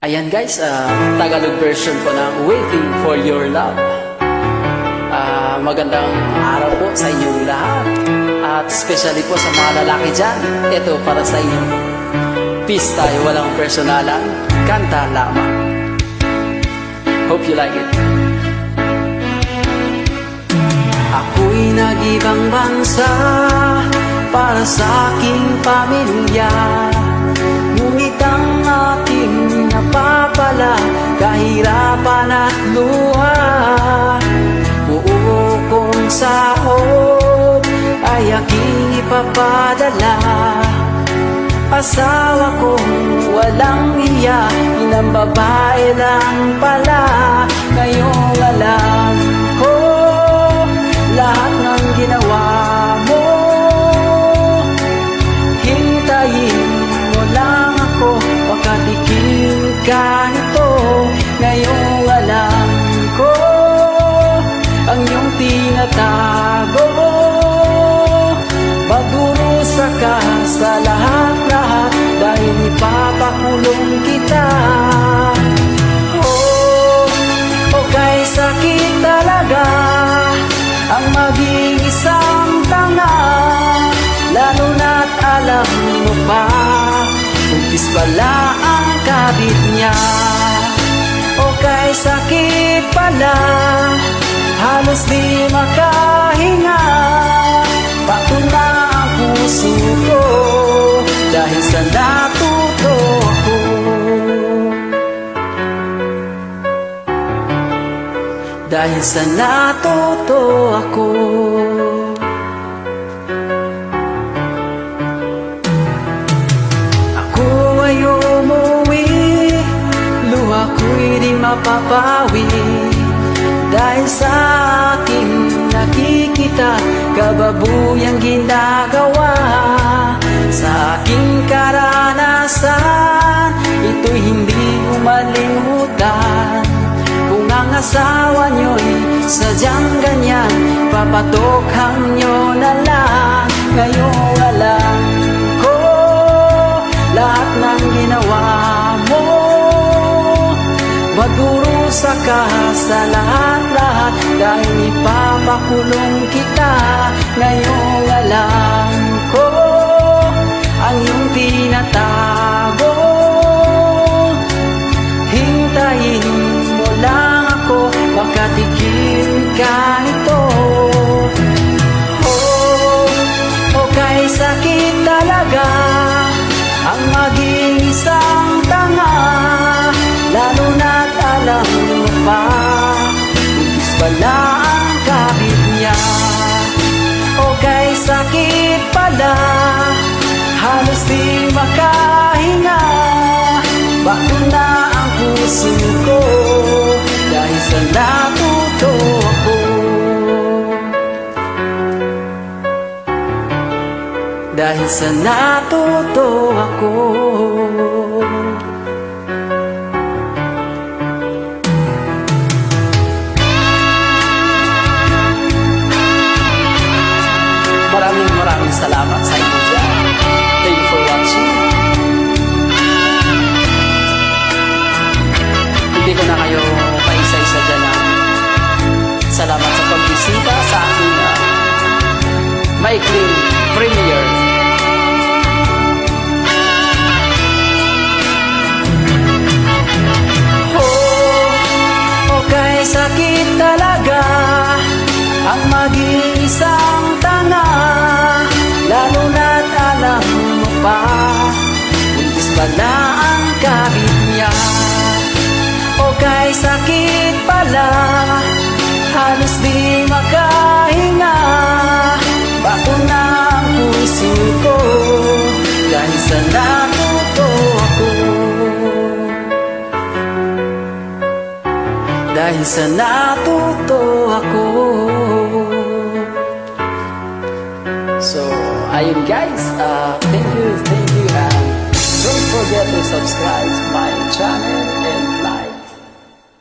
Ayan guys, ah, Tagalog version po ng Waiting for Your Love. Ah, magandang araw po sa inyong lahat. At especially po sa mga lalaki dyan, ito para sa inyo. Peace tayo, walang personalan, kanta lamang. Hope you like it. Ako'y nag-ibang bansa para sa aking pamilya ipapadala Asawa kong walang iya Inang babae lang pala. Ngayong alam ko Lahat ng ginawa mo. Hintayin mo lang ako Makatikim ka nito. Ngayong alam ko Ang iyong tinatago sa lahat-lahat Dahil ipapakulong kita. Oh, oh kay sakit talaga Ang maging isang tanga Lalo na't alam mo pa Umpis pala ang kabit niya. O kay sakit pala Halos di makahinga Dahil sa natuto ako. Dahil sa natuto ako. Ako ay umuwi. Luha ko'y di mapapawi. Dahil sa aking nakikita Kababuyang ginagawa Sa aking karanasan Ito'y hindi umalimutan Kung ang asawa nyo'y sadyang ganyan Papatokhang nyo na lang. Ngayong alam ko Lahat ng ginawa mo. Magdurusa ka sa lahat-lahat Dahil ipapakulong kita. Ngayong alam ko alam mo Ibis pala ang kabit niya. O kay sakit pala Halos di makahinga. Bato na ang puso ko Dahil sa natuto ako. Dahil sa natuto ako salamat sa inyo dyan. Thank you for watching. Hindi ko na kayo paisa-isa dyan na salamat sa pagbisita sa aking uh, maikling premiere. Sakit talaga ang maging sakit pala Halos di makahinga. Bato na ang puso ko Dahil sa natuto ako. Dahil sa natuto ako. So, ayun guys, uh, thank you, thank you and don't forget to subscribe to my channel.